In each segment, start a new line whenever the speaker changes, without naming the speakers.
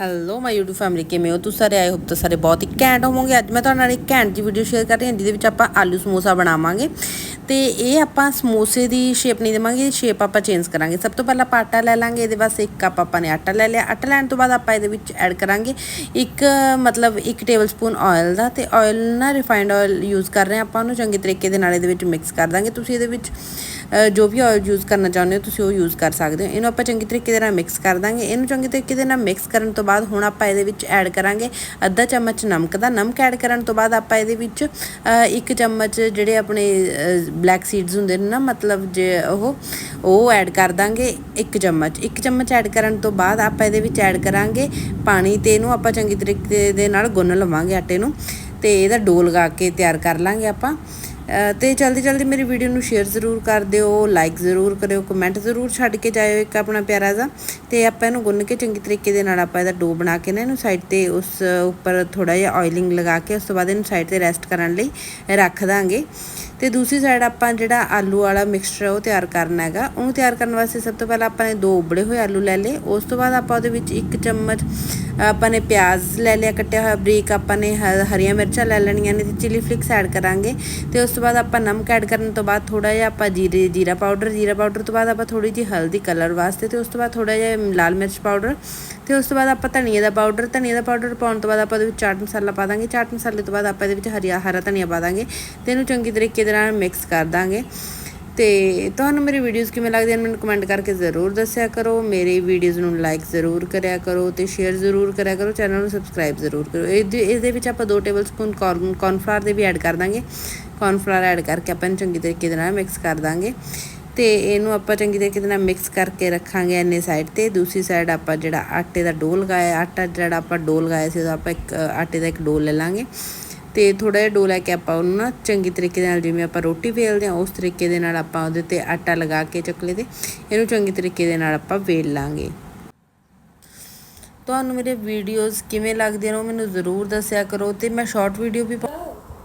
Hello ਮਾਈ YouTube family ਕਿਵੇਂ ਹੋ? ਤੁਸੀਂ ਸਾਰੇ ਆਏ ਹੋ ਤਾਂ ਸਾਰੇ ਬਹੁਤ ਹੀ ਘੈਂਟ ਹੋਵੋਗੇ। ਅੱਜ ਮੈਂ ਤੁਹਾਡੇ ਨਾਲ ਇੱਕ ਘੈਂਟ ਜੀ ਵੀਡੀਓ ਸ਼ੇਅਰ ਕਰ ਰਹੀ ਹਾਂ, ਜਿਹਦੇ ਵਿੱਚ ਆਪਾਂ ਆਲੂ ਸਮੋਸਾ ਬਣਾਵਾਂਗੇ। ਤੇ ਇਹ ਆਪਾਂ ਸਮੋਸੇ ਦੀ ਸ਼ੇਪ ਨਹੀਂ ਦੇਵਾਂਗੇ ਸ਼ੇਪ ਆਪਾਂ ਚੇਂਜ ਕਰਾਂਗੇ। ਸਭ ਤੋਂ ਪਹਿਲਾਂ ਆਪਾਂ ਆਟਾ ਲੈ ਲਾਂਗੇ, ਇਹਦੇ ਵਾਸਤੇ ਇੱਕ ਕੱਪ ਆਪਾਂ ਨੇ ਆਟਾ ਲੈ ਲਿਆ। ਆਟਾ ਲੈਣ ਤੋਂ ਬਾਅਦ ਆਪਾਂ ਇਹਦੇ ਵਿੱਚ ਐਡ ਕਰਾਂਗੇ ਇੱਕ, ਮਤਲਬ ਇੱਕ ਟੇਬਲ ਸਪੂਨ ਆਇਲ ਦਾ। ਤੇ ਆਇਲ ਨਾ ਰਿਫਾਈਨਡ ਆਇਲ ਯੂਜ਼ ਕਰ ਰਹੇ ਹਾਂ ਆਪਾਂ ਉਹਨੂੰ, ਚੰਗੇ ਤਰੀਕੇ ਦੇ ਨਾਲ ਇਹਦੇ ਵਿੱਚ ਮਿਕਸ ਕਰ ਦਾਂਗੇ। ਤੁਸੀਂ ਇਹਦੇ ਵਿੱਚ ਜੋ ਵੀ ਆਇਲ ਯੂਜ਼ ਕਰਨਾ ਚਾਹੁੰਦੇ ਹੋ, ਤੁਸੀਂ ਉਹ ਯੂਜ਼ ਕਰ ਸਕਦੇ ਹੋ। ਇਹਨੂੰ ਆਪਾਂ ਚੰਗੀ ਤਰੀਕੇ ਦੇ ਨਾਲ ਮਿਕਸ ਕਰ ਦਾਂਗੇ। ਇਹਨੂੰ ਚੰਗੇ ਤਰੀਕੇ ਦੇ ਨਾਲ ਮਿਕਸ ਕਰਨ ਤੋਂ ਬਾਅਦ ਹੁਣ ਆਪਾਂ ਇਹਦੇ ਵਿੱਚ ਐਡ ਕਰਾਂਗੇ ਅੱਧਾ ਚਮਚ ਨਮਕ ਦਾ। ਨਮਕ ਐਡ ਕਰਨ ਤੋਂ ਬਾਅਦ ਆਪਾਂ ਇਹਦੇ ਵਿੱਚ ਇੱਕ ਚਮਚ ਜਿਹੜੇ ਆਪਣੇ ਬਲੈਕ ਸੀਡਸ ਹੁੰਦੇ ਨੇ ਨਾ, ਮਤਲਬ ਜੇ ਉਹ ਉਹ ਐਡ ਕਰ ਦਾਂਗੇ ਇੱਕ ਚਮਚ। ਇੱਕ ਚਮਚ ਐਡ ਕਰਨ ਤੋਂ ਬਾਅਦ ਆਪਾਂ ਇਹਦੇ ਵਿੱਚ ਐਡ ਕਰਾਂਗੇ ਪਾਣੀ ਤੇ ਇਹਨੂੰ ਆਪਾਂ ਚੰਗੀ ਤਰੀਕੇ ਦੇ ਨਾਲ ਗੁੰਨ ਲਵਾਂਗੇ ਆਟੇ ਨੂੰ। ਤੇ ਇਹਦਾ ਡੋ ਲਗਾ ਕੇ ਤਿਆਰ ਕਰ ਲਾਂਗੇ ਆਪਾਂ। ਤੇ ਜਲਦੀ ਜਲਦੀ ਮੇਰੀ ਵੀਡੀਓ ਨੂੰ ਸ਼ੇਅਰ ਜ਼ਰੂਰ ਕਰ ਦਿਓ ਲਾਈਕ ਜ਼ਰੂਰ ਕਰਿਓ ਕਮੈਂਟ ਜ਼ਰੂਰ ਛੱਡ ਕੇ ਜਾਇਓ ਇੱਕ ਆਪਣਾ ਪਿਆਰਾ ਜਿਹਾ। ਤੇ ਆਪਾਂ ਇਹਨੂੰ ਗੁੰਨ ਕੇ ਚੰਗੀ ਤਰੀਕੇ ਦੇ ਨਾਲ ਆਪਾਂ ਇਹਦਾ ਡੋ ਬਣਾ ਕੇ ਨਾ ਇਹਨੂੰ ਸਾਈਡ ਤੇ ਉਸ ਉੱਪਰ ਥੋੜਾ ਜਿਹਾ ਆਇਲਿੰਗ ਲਗਾ ਕੇ ਉਸ ਤੋਂ ਬਾਅਦ ਇਹਨੂੰ ਸਾਈਡ ਤੇ ਰੈਸਟ ਕਰਨ ਲਈ ਰੱਖ ਦਾਂਗੇ। ਤੇ ਦੂਸਰੀ ਸਾਈਡ ਆਪਾਂ ਜਿਹੜਾ ਆਲੂ ਵਾਲਾ ਮਿਕਸਚਰ ਉਹ ਤਿਆਰ ਕਰਨਾ ਹੈਗਾ। ਉਹਨੂੰ ਤਿਆਰ ਕਰਨ ਵਾਸਤੇ ਸਭ ਤੋਂ ਪਹਿਲਾਂ ਆਪਾਂ ਨੇ ਦੋ ਉਬਲੇ ਹੋਏ ਆਲੂ ਲੈ ਲਏ। ਉਸ ਤੋਂ ਬਾਅਦ ਆਪਾਂ ਉਹਦੇ ਵਿੱਚ ਇੱਕ ਚਮਚ ਆਪਾਂ ਨੇ ਪਿਆਜ਼ ਲੈ ਲਿਆ, ਕੱਟਿਆ ਹੋਇਆ ਬਰੀਕ ਆਪਾਂ ਨੇ ਹਰੀਆਂ ਮਿਰਚਾਂ ਲੈ ਲੈਣੀਆਂ ਨੇ ਤੇ ਚਿਲੀ ਫਲਿਕਸ ਐਡ ਕਰਾਂਗੇ। ਤੇ ਉਸ ਤੋਂ ਬਾਅਦ ਆਪਾਂ ਨਮਕ ਐਡ ਕਰਨ ਤੋਂ ਬਾਅਦ ਥੋੜਾ ਜਿਹਾ ਆਪਾਂ ਜੀਰੇ, ਜੀਰਾ ਪਾਊਡਰ ਜੀਰਾ ਪਾਊਡਰ ਤੋਂ ਬਾਅਦ ਆਪਾਂ ਥੋੜੀ ਜਿਹੀ ਹਲਦੀ ਕਲਰ ਵਾਸਤੇ ਤੇ ਉਸ ਤੋਂ ਬਾਅਦ ਥੋੜਾ ਜਿਹਾ ਲਾਲ ਮਿਰਚ ਪਾਊਡਰ ਤੇ ਉਸ ਤੋਂ ਬਾਅਦ ਆਪਾਂ ਧਨੀਏ ਦਾ ਪਾਊਡਰ ਧਨੀਏ ਦਾ ਪਾਊਡਰ ਪਾਉਣ ਤੋਂ ਬਾਅਦ ਆਪਾਂ ਉਹਦੇ ਵਿੱਚ ਚਾਟ ਮਸਾਲਾ ਪਾ ਦਾਂਗੇ। ਚਾਟ ਮਸਾਲੇ ਤੋਂ ਬਾਅਦ ਆਪਾਂ ਇਹਦੇ ਵਿੱਚ ਹਰੀਆ, ਹਰਾ ਧਨੀਆ ਪਾ ਦਾਂਗੇ ਤੇ ਇਹਨੂੰ ਚੰਗੀ ਤਰੀਕੇ ਦੇ ਨਾਲ ਮਿਕਸ ਕਰ ਦਾਂਗੇ। ਤੇ ਤੁਹਾਨੂੰ ਮੇਰੀ ਵੀਡੀਓਜ਼ ਕਿਵੇਂ ਲੱਗਦੀਆਂ ਮੈਨੂੰ ਕਮੈਂਟ ਕਰਕੇ ਜ਼ਰੂਰ ਦੱਸਿਆ ਕਰੋ। ਮੇਰੀ ਵੀਡੀਓਜ਼ ਨੂੰ ਲਾਈਕ ਜ਼ਰੂਰ ਕਰਿਆ ਕਰੋ ਤੇ ਸ਼ੇਅਰ ਜ਼ਰੂਰ ਕਰਿਆ ਕਰੋ। ਚੈਨਲ ਨੂੰ ਸਬਸਕ੍ਰਾਈਬ ਜ਼ਰੂਰ ਕਰੋ ਇਹਦੇ ਇਹਦੇ ਵਿੱਚ ਆਪਾਂ 2 ਟੇਬਲ ਸਪੂਨ ਕੌਰਨਫਲਾਵਰ ਦੇ ਵੀ ਐਡ ਕਰ ਦਾਂਗੇ। ਕੌਰਨਫਲਾਵਰ ਐਡ ਕਰਕੇ ਆਪਾਂ ਇਹਨੂੰ ਚੰਗੀ ਤਰੀਕੇ ਦੇ ਨਾਲ ਮਿਕਸ ਕਰ ਦਾਂਗੇ। ਤੇ ਇਹਨੂੰ ਆਪਾਂ ਚੰਗੀ ਤਰੀਕੇ ਦੇ ਨਾਲ ਮਿਕਸ ਕਰਕੇ ਰੱਖਾਂਗੇ ਇੰਨੇ ਸਾਈਡ ਤੇ। ਦੂਸਰੀ ਸਾਈਡ ਆਪਾਂ ਜਿਹੜਾ ਆਟੇ ਦਾ ਡੋਲ ਲਗਾਇਆ, ਆਟਾ ਜਿਹੜਾ ਆਪਾਂ ਡੋਲ ਲਗਾਇਆ ਸੀ, ਉਹਦਾ ਆਪਾਂ ਇੱਕ ਆਟੇ ਦਾ ਇੱਕ ਡੋਲ ਲੈ ਲਾਂਗੇ। ਤੇ ਥੋੜਾ ਜਿਹਾ ਡੋ ਲੈ ਕੇ ਆਪਾਂ ਉਹਨੂੰ ਨਾ ਚੰਗੀ ਤਰੀਕੇ ਦੇ ਨਾਲ ਜਿਵੇਂ ਆਪਾਂ ਰੋਟੀ ਵੇਲਦੇ ਆ ਉਸ ਤਰੀਕੇ ਦੇ ਨਾਲ ਆਪਾਂ ਉਹਦੇ ਤੇ ਆਟਾ ਲਗਾ ਕੇ ਚੱਕਲੇ ਤੇ ਇਹਨੂੰ ਚੰਗੀ ਤਰੀਕੇ ਦੇ ਨਾਲ ਆਪਾਂ ਵੇਲ ਲਾਂਗੇ। ਤੁਹਾਨੂੰ ਮੇਰੇ ਵੀਡੀਓਜ਼ ਕਿਵੇਂ ਲੱਗਦੀਆਂ ਨੇ ਉਹ ਮੈਨੂੰ ਜ਼ਰੂਰ ਦੱਸਿਆ ਕਰੋ ਤੇ ਮੈਂ ਸ਼ਾਰਟ ਵੀਡੀਓ ਵੀ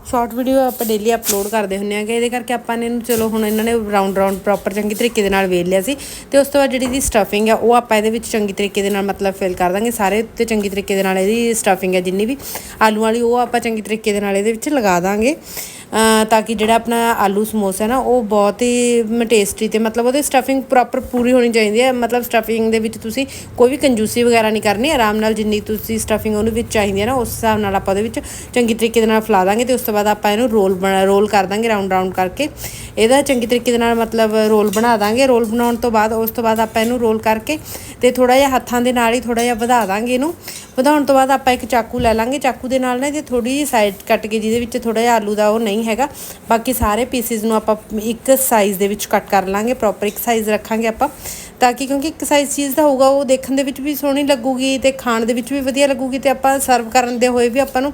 ਸ਼ਾਰਟ ਵੀਡੀਓ ਆਪਾਂ ਡੇਲੀ ਅਪਲੋਡ ਕਰਦੇ ਹੁੰਨੇ ਆਗੇ ਇਹਦੇ ਕਰਕੇ ਆਪਾਂ ਨੇ ਇਹਨੂੰ ਚਲੋ ਹੁਣ ਇਹਨਾਂ ਨੇ ਰਾਉਂਡ ਰਾਉਂਡ ਪ੍ਰੋਪਰ ਚੰਗੀ ਤਰੀਕੇ ਦੇ ਨਾਲ ਵੇਲ ਲਿਆ ਸੀ ਤੇ ਉਸ ਤੋਂ ਬਾਅਦ ਜਿਹੜੀ ਦੀ ਸਟਫਿੰਗ ਆ, ਉਹ ਆਪਾਂ ਇਹਦੇ ਵਿੱਚ ਚੰਗੀ ਤਰੀਕੇ ਦੇ ਨਾਲ ਮਤਲਬ ਫਿਲ ਕਰ ਦਾਂਗੇ। ਸਾਰੇ ਉੱਤੇ ਚੰਗੀ ਤਰੀਕੇ ਦੇ ਨਾਲ ਇਹਦੀ ਸਟਫਿੰਗ ਹੈ ਜਿੰਨੀ ਵੀ ਆਲੂ ਵਾਲੀ, ਉਹ ਆਪਾਂ ਚੰਗੀ ਤਰੀਕੇ ਦੇ ਨਾਲ ਇਹਦੇ ਵਿੱਚ ਲਗਾ ਦਾਂਗੇ। ਤਾਂ ਕਿ ਜਿਹੜਾ ਆਪਣਾ ਆਲੂ ਸਮੋਸਾ ਨਾ, ਉਹ ਬਹੁਤ ਹੀ ਟੇਸਟੀ ਤੇ ਮਤਲਬ ਉਹਦੇ ਸਟਫਿੰਗ ਪ੍ਰੋਪਰ ਪੂਰੀ ਹੋਣੀ ਚਾਹੀਦੀ ਹੈ। ਮਤਲਬ ਸਟਫਿੰਗ ਦੇ ਵਿੱਚ ਤੁਸੀਂ ਕੋਈ ਵੀ ਕੰਜੂਸੀ ਵਗੈਰਾ ਨਹੀਂ ਕਰਨੀ, ਆਰਾਮ ਨਾਲ ਜਿੰਨੀ ਤੁਸੀਂ ਸਟਫਿੰਗ ਉਹਨੂੰ ਵਿੱਚ ਚਾਹੀਦੀ ਹੈ ਨਾ, ਉਸ ਹਿਸਾਬ ਨਾਲ ਆਪਾਂ ਉਹਦੇ ਵਿੱਚ ਚੰਗੀ ਤਰੀਕੇ ਦੇ ਨਾਲ ਫਲਾ ਦਾਂਗੇ ਤੇ ਉਸ ਤੋਂ ਬਾਅਦ ਆਪਾਂ ਇਹਨੂੰ ਰੋਲ ਬਣਾ, ਰੋਲ ਕਰ ਦਾਂਗੇ ਰਾਉਂਡ ਰਾਉਂਡ ਕਰਕੇ। ਇਹਦਾ ਚੰਗੀ ਤਰੀਕੇ ਦੇ ਨਾਲ ਮਤਲਬ ਰੋਲ ਬਣਾ ਦਾਂਗੇ। ਰੋਲ ਬਣਾਉਣ ਤੋਂ ਬਾਅਦ, ਉਸ ਤੋਂ ਬਾਅਦ ਆਪਾਂ ਇਹਨੂੰ ਰੋਲ ਕਰਕੇ ਤੇ ਥੋੜਾ ਜਿਹਾ ਹੱਥਾਂ ਦੇ ਨਾਲ ਹੀ ਥੋੜਾ ਜਿਹਾ ਵਧਾ ਦਾਂਗੇ ਇਹਨੂੰ। ਵਧਾਉਣ ਤੋਂ ਬਾਅਦ ਆਪਾਂ ਇੱਕ ਚਾਕੂ ਲੈ ਲਾਂਗੇ। ਚਾਕੂ ਦੇ ਨਾਲ ਨਾ ਇਹਦੀ ਥੋੜੀ ਜਿਹੀ ਸਾਈਡ ਕੱਟ ਕੇ, ਜਿਹਦੇ ਵਿੱਚ ਥੋੜਾ ਜਿਹਾ ਆਲੂ ਦਾ ਉਹ ਨਹੀਂ ਹੈਗਾ। ਬਾਕੀ ਸਾਰੇ ਪੀਸਿਸ ਨੂੰ ਆਪਾਂ ਇੱਕ ਸਾਈਜ਼ ਦੇ ਵਿੱਚ ਕੱਟ ਕਰ ਲਾਂਗੇ ਪ੍ਰੋਪਰ ਇੱਕ ਸਾਈਜ਼ ਰੱਖਾਂਗੇ ਆਪਾਂ। ਤਾਂ ਕਿ ਕਿਉਂਕਿ ਇੱਕ ਸਾਈਜ਼ ਚੀਜ਼ ਦਾ ਹੋਊਗਾ, ਉਹ ਦੇਖਣ ਦੇ ਵਿੱਚ ਵੀ ਸੋਹਣੀ ਲੱਗੂਗੀ ਤੇ ਖਾਣ ਦੇ ਵਿੱਚ ਵੀ ਵਧੀਆ ਲੱਗੂਗੀ ਤੇ ਆਪਾਂ ਸਰਵ ਕਰਨ ਦੇ ਹੋਏ ਵੀ ਆਪਾਂ ਨੂੰ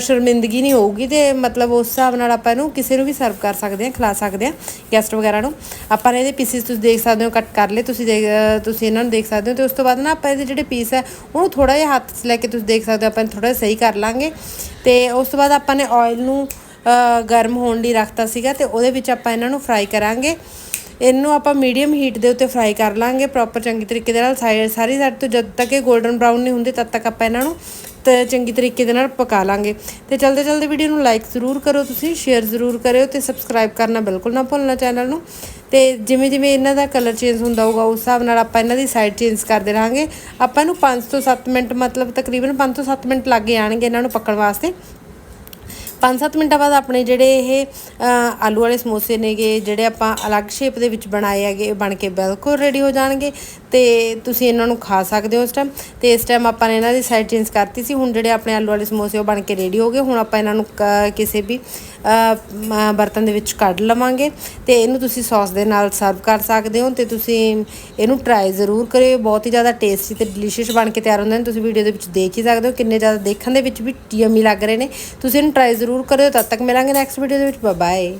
ਸ਼ਰਮਿੰਦਗੀ ਨਹੀਂ ਹੋਊਗੀ ਤੇ ਮਤਲਬ ਉਸ ਹਿਸਾਬ ਨਾਲ ਆਪਾਂ ਇਹਨੂੰ ਕਿਸੇ ਨੂੰ ਵੀ ਸਰਵ ਕਰ ਸਕਦੇ ਹਾਂ, ਖਿਲਾ ਸਕਦੇ ਹਾਂ ਗੈਸਟ ਵਗੈਰਾ ਨੂੰ। ਆਪਾਂ ਨੇ ਇਹਦੇ ਪੀਸਿਸ ਤੁਸੀਂ ਦੇਖ ਸਕਦੇ ਹੋ ਕੱਟ ਕਰ ਲਏ ਤੁਸੀਂ ਦੇਖ ਤੁਸੀਂ ਇਹਨਾਂ ਨੂੰ ਦੇਖ ਸਕਦੇ ਹੋ ਤੇ ਉਸ ਤੋਂ ਬਾਅਦ ਨਾ ਆਪਾਂ ਇਹਦੇ ਜਿਹੜੇ ਪੀਸ ਹੈ ਉਹਨੂੰ ਥੋੜਾ ਜਿਹਾ ਹੱਥ 'ਚ ਲੈ ਕੇ ਤੁਸੀਂ ਦੇਖ ਸਕਦੇ ਹੋ, ਆਪਾਂ ਥੋੜਾ ਸਹੀ ਕਰ ਲਾਂਗੇ। ਤੇ ਉਸ ਤੋਂ ਬਾਅਦ ਆਪਾਂ ਨੇ ਆਇਲ ਨੂੰ ਗਰਮ ਹੋਣ ਲਈ ਰੱਖਤਾ ਸੀਗਾ ਤੇ ਉਹਦੇ ਵਿੱਚ ਆਪਾਂ ਇਹਨਾਂ ਨੂੰ ਫਰਾਈ ਕਰਾਂਗੇ। ਇਹਨੂੰ ਆਪਾਂ ਮੀਡੀਅਮ ਹੀਟ ਦੇ ਉੱਤੇ ਫਰਾਈ ਕਰ ਲਾਂਗੇ ਪ੍ਰੋਪਰ ਚੰਗੀ ਤਰੀਕੇ ਦੇ ਨਾਲ। ਸਾਈਡ ਸਾਰੀ ਸਾਈਡ ਤੋਂ ਜਦ ਤੱਕ ਇਹ 골ਡਨ ਬਰਾਊਨ ਨਹੀਂ ਹੁੰਦੇ, ਤਦ ਤੱਕ ਆਪਾਂ ਇਹਨਾਂ ਨੂੰ ਤੇ ਚੰਗੀ ਤਰੀਕੇ ਦੇ ਨਾਲ ਪਕਾ ਲਾਂਗੇ। ਤੇ ਚਲਦੇ ਚਲਦੇ ਵੀਡੀਓ ਨੂੰ ਲਾਈਕ ਜ਼ਰੂਰ ਕਰੋ ਤੁਸੀਂ ਸ਼ੇਅਰ ਜ਼ਰੂਰ ਕਰਿਓ ਤੇ ਸਬਸਕ੍ਰਾਈਬ ਕਰਨਾ ਬਿਲਕੁਲ ਨਾ ਭੁੱਲਣਾ ਚੈਨਲ ਨੂੰ। ਤੇ ਜਿਵੇਂ ਜਿਵੇਂ ਇਹਨਾਂ ਦਾ ਕਲਰ ਚੇਂਜ ਹੁੰਦਾ ਹੋਊਗਾ, ਉਸ ਹਿਸਾਬ ਨਾਲ ਆਪਾਂ ਇਹਨਾਂ ਦੀ ਸਾਈਡ ਚੇਂਜ ਕਰਦੇ ਰਹਾਂਗੇ ਆਪਾਂ ਇਹਨੂੰ 5 ਤੋਂ 7 ਮਿੰਟ ਮਤਲਬ ਤਕਰੀਬਨ 5 ਤੋਂ 7 ਮਿੰਟ ਲੱਗ ਜਾਣਗੇ ਇਹਨਾਂ ਨੂੰ ਪੱਕਣ ਵਾਸਤੇ। 5-7 ਮਿੰਟਾਂ ਬਾਅਦ ਆਪਣੇ ਜਿਹੜੇ ਇਹ ਆਲੂ ਵਾਲੇ ਸਮੋਸੇ ਨੇਗੇ, ਜਿਹੜੇ ਆਪਾਂ ਅਲੱਗ ਸ਼ੇਪ ਦੇ ਵਿੱਚ ਬਣਾਏ ਹੈਗੇ, ਇਹ ਬਣ ਕੇ ਬਿਲਕੁਲ ਰੈਡੀ ਹੋ ਜਾਣਗੇ ਤੇ ਤੁਸੀਂ ਇਹਨਾਂ ਨੂੰ ਖਾ ਸਕਦੇ ਹੋ ਉਸ ਟਾਈਮ ਤੇ ਇਸ ਟਾਈਮ ਆਪਾਂ ਨੇ ਇਹਨਾਂ ਦੀ ਸਾਈਡ ਚੇਂਜ ਕਰਤੀ ਸੀ, ਹੁਣ ਜਿਹੜੇ ਆਪਣੇ ਆਲੂ ਵਾਲੇ ਸਮੋਸੇ ਉਹ ਬਣ ਕੇ ਰੈਡੀ ਹੋ ਗਏ, ਹੁਣ ਆਪਾਂ ਇਹਨਾਂ ਨੂੰ ਕ- ਕਿਸੇ ਵੀ ਬਰਤਨ ਦੇ ਵਿੱਚ ਕੱਢ ਲਵਾਂਗੇ ਤੇ ਇਹਨੂੰ ਤੁਸੀਂ ਸੌਸ ਦੇ ਨਾਲ ਸਰਵ ਕਰ ਸਕਦੇ ਹੋ ਤੇ ਤੁਸੀਂ ਇਹਨੂੰ ਟਰਾਈ ਜ਼ਰੂਰ ਕਰਿਓ, ਬਹੁਤ ਹੀ ਜ਼ਿਆਦਾ ਟੇਸਟੀ ਤੇ ਡਿਲੀਸ਼ੀਅਸ ਬਣ ਕੇ ਤਿਆਰ ਹੁੰਦੇ ਨੇ, ਤੁਸੀਂ ਵੀਡੀਓ ਦੇ ਵਿੱਚ ਦੇਖ ਹੀ ਸਕਦੇ ਹੋ, ਕਿੰਨੇ ਜ਼ਿਆਦਾ ਦੇਖਣ ਦੇ ਵਿੱਚ ਵੀ ਯਮੀ ਲੱਗ ਰਹੇ ਨੇ। ਤੁਸੀਂ ਇਹਨੂੰ ਟਰਾਈ ਜ਼ਰੂਰ ਜ਼ਰੂਰ ਕਰਿਓ ਤਦ ਤੱਕ ਮਿਲਾਂਗੇ ਨੈਕਸਟ ਵੀਡੀਓ ਦੇ ਵਿੱਚ ਬਾਏ